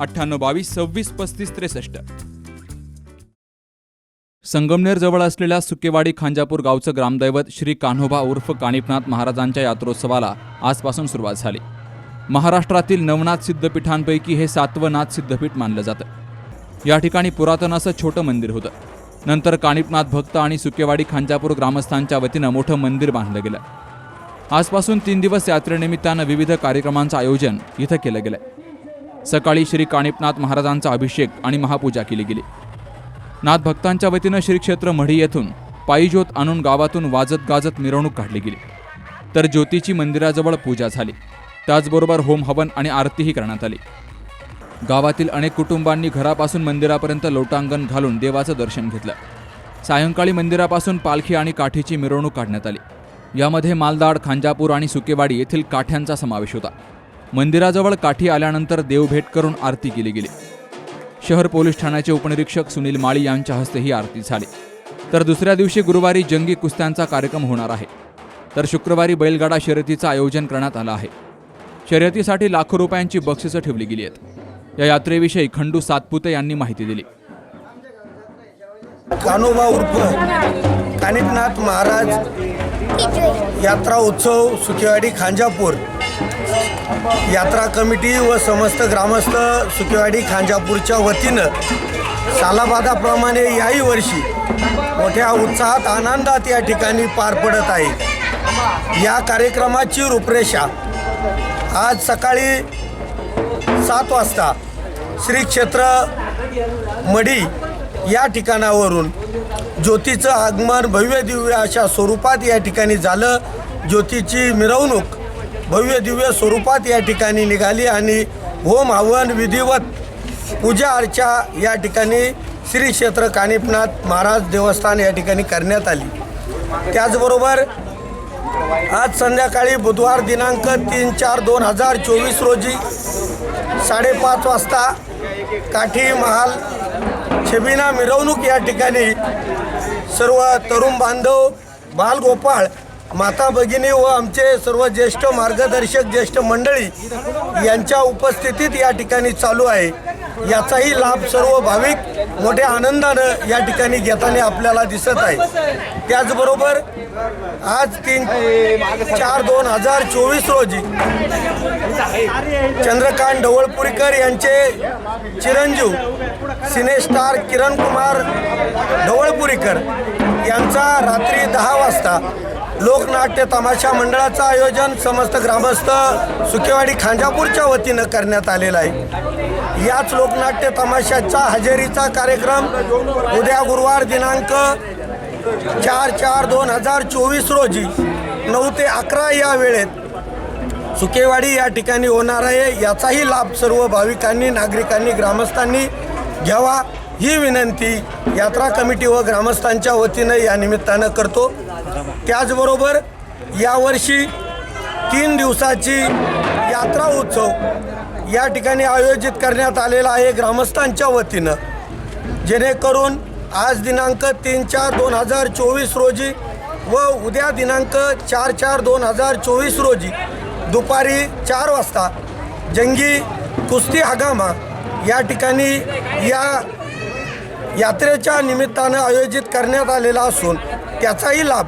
अठ्ठ्याण्णव बावीस सव्वीस पस्तीस त्रेसष्ट. संगमनेर जवळ असलेल्या सुकेवाडी खांजापूर गावचं ग्रामदैवत श्री कान्होबा उर्फ कानिपनाथ महाराजांच्या यात्रोत्सवाला आजपासून सुरुवात झाली. महाराष्ट्रातील नवनाथ सिद्धपीठांपैकी हे सातवं नाथ सिद्धपीठ मानलं जातं. या ठिकाणी पुरातन असं छोटं मंदिर होतं. नंतर कानिपनाथ भक्त आणि सुकेवाडी खांजापूर ग्रामस्थांच्या वतीनं मोठं मंदिर बांधलं गेलं. आजपासून तीन दिवस यात्रेनिमित्तानं विविध कार्यक्रमांचं आयोजन इथं केलं गेलं सकाळी श्री काणिपनाथ महाराजांचा अभिषेक आणि महापूजा केली गेली. नाथ भक्तांच्या वतीनं श्री क्षेत्र मढी येथून पायीज्योत आणून गावातून वाजत गाजत मिरवणूक काढली गेली. तर ज्योतीची मंदिराजवळ पूजा झाली. त्याचबरोबर होम हवन आणि आरतीही करण्यात आली. गावातील अनेक कुटुंबांनी घरापासून मंदिरापर्यंत लोटांगण घालून देवाचं दर्शन घेतलं. सायंकाळी मंदिरापासून पालखी आणि काठीची मिरवणूक काढण्यात आली. यामध्ये मालदाड खांजापूर आणि सुकेवाडी येथील काठ्यांचा समावेश होता. मंदिराजवळ काठी आल्यानंतर देवभेट करून आरती केली गेली. शहर पोलीस ठाण्याचे उपनिरीक्षक सुनील माळी यांच्या हस्ते ही आरती झाली. तर दुसऱ्या दिवशी गुरुवारी जंगी कुस्त्यांचा कार्यक्रम होणार आहे. तर शुक्रवारी बैलगाडा शर्यतीचं आयोजन करण्यात आलं आहे. शर्यतीसाठी लाखो रुपयांची बक्षिसं ठेवली गेली आहेत. या यात्रेविषयी खंडू सातपुते यांनी माहिती दिली. कानोबा उर्फ कानिपनाथ महाराज यात्रा उत्सव सुखेवाडी खांजापूर यात्रा कमिटी व समस्त ग्रामस्थ सुकेवाडी खांजापूरच्या वतीनं सालाबादाप्रमाणे याही वर्षी मोठ्या उत्साहात आनंदात या ठिकाणी पार पडत आहे. या कार्यक्रमाची रूपरेषा आज सकाळी सात वाजता श्री क्षेत्र मढी या ठिकाणावरून ज्योतीचं आगमन भव्य दिव्य अशा स्वरूपात या ठिकाणी झालं. ज्योतीची मिरवणूक भव्य दिव्य स्वरूपात या ठिकाणी निघाली आणि होम हवन विधिवत पूजा अर्चा या ठिकाणी श्री क्षेत्र कानिपनाथ महाराज देवस्थान या ठिकाणी करण्यात आली. त्याचबरोबर आज संध्याकाळी बुधवार दिनांक तीन चार दोन हजार चोवीस रोजी साडेपाच वाजता काठी महाल शेबिना मिरवणूक या ठिकाणी सर्व तरुण बांधव बालगोपाळ माता भगिनी व आमचे सर्व ज्येष्ठ मार्गदर्शक ज्येष्ठ मंडळी यांच्या उपस्थितीत या ठिकाणी चालू आहे. याचाही लाभ सर्व भाविक मोठ्या आनंदानं या ठिकाणी घेताना आपल्याला दिसत आहे. त्याचबरोबर आज तीन चार दोन हजार चोवीस रोजी चंद्रकांत ढवळपुरीकर यांचे चिरंजीव सिनेस्टार किरण कुमार ढवळपुरीकर यांचा रात्री दहा वाजता लोकनाट्य तमाशा मंडळाचं आयोजन समस्त ग्रामस्थ सुकेवाडी खांजापूरच्या वतीनं करण्यात आलेलं आहे. याच लोकनाट्य तमाशाचा हजेरीचा कार्यक्रम उद्या गुरुवार दिनांक चार चार दोन हजार चोवीस रोजी नऊ ते अकरा या वेळेत सुकेवाडी या ठिकाणी होणार आहे. याचाही लाभ सर्व भाविकांनी नागरिकांनी ग्रामस्थांनी घ्यावा. ही विनंती यात्रा कमिटी व ग्रामस्थांच्या वतीनं या निमित्तानं करतो. त्याचबरोबर यावर्षी तीन दिवसाची यात्रा उत्सव या ठिकाणी आयोजित करण्यात आलेला आहे ग्रामस्थांच्या वतीनं. जेणेकरून आज दिनांक तीन चार दोन हजार चोवीस रोजी व उद्या दिनांक चार चार दोन हजार चोवीस रोजी दुपारी चार वाजता जंगी कुस्ती हगामा या ठिकाणी या यात्रेच्या निमित्तानं आयोजित करण्यात आलेला असून त्याचाही लाभ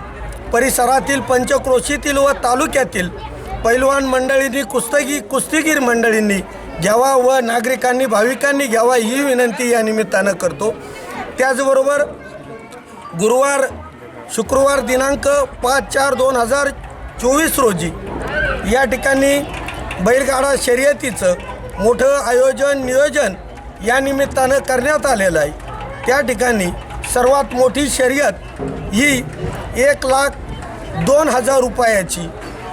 परिसरातील पंचक्रोशीतील व तालुक्यातील पैलवान मंडळींनी कुस्तीगी कुस्तीगीर मंडळींनी घ्यावा व नागरिकांनी भाविकांनी घ्यावा ही विनंती या निमित्तानं करतो. त्याचबरोबर गुरुवार शुक्रवार दिनांक पाच चार दोन हजार चोवीस रोजी या ठिकाणी बैलगाडा शर्यतीचं मोठं आयोजन नियोजन या निमित्तानं करण्यात आलेलं आहे. त्या ठिकाणी सर्वात मोठी शर्यत ही एक लाख दोन हजार रुपयाची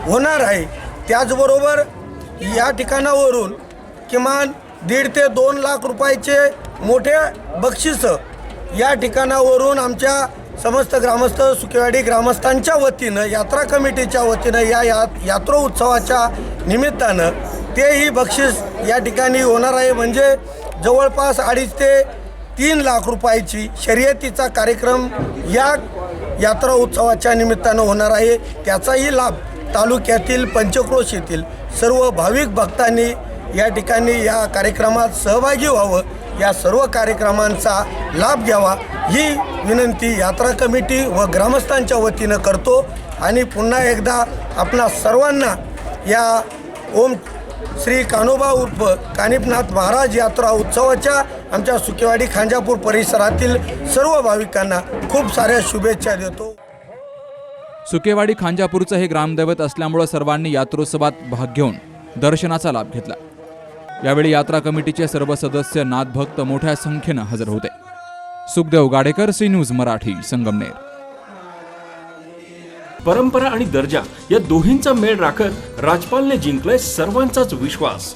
होणार आहे. त्याचबरोबर या ठिकाणावरून किमान दीड ते दोन लाख रुपयाचे मोठे बक्षिसं या ठिकाणावरून आमच्या समस्त ग्रामस्थ सुकेवाडी ग्रामस्थांच्या वतीनं यात्रा कमिटीच्या वतीनं या या यात्रा उत्सवाच्या निमित्तानं तेही बक्षीस या ठिकाणी होणार आहे. म्हणजे जवळपास अडीच ते तीन लाख रुपयाची शर्यतीचा कार्यक्रम या यात्रा उत्सवाच्या निमित्तानं होणार आहे. त्याचाही लाभ तालुक्यातील पंचक्रोश येथील सर्व भाविक भक्तांनी या ठिकाणी या कार्यक्रमात सहभागी व्हावं. या सर्व कार्यक्रमांचा लाभ घ्यावा. ही विनंती यात्रा कमिटी व ग्रामस्थांच्या वतीनं करतो. आणि पुन्हा एकदा आपणा सर्वांना या ओम श्री कान्होबा उर्फ कानिपनाथ महाराज यात्रा उत्सवाच्या आमच्या सुकेवाडी खांजापूर परिसरातील सर्व भाविकांना खूप साऱ्या शुभेच्छा देतो. सुकेवाडी खांजापूरचं हे ग्रामदैवत असल्यामुळं सर्वांनी यात्रोत्सवात भाग घेऊन दर्शनाचा लाभ घेतला. यावेळी यात्रा कमिटीचे सर्व सदस्य नाथभक्त मोठ्या संख्येनं हजर होते. Sukhdev Gadekar C news Marathi Sangamner. परंपरा आणि दर्जा या दोन्हींचा मेळ राखत राजपालने जिंकलाय सर्वांचाच विश्वास.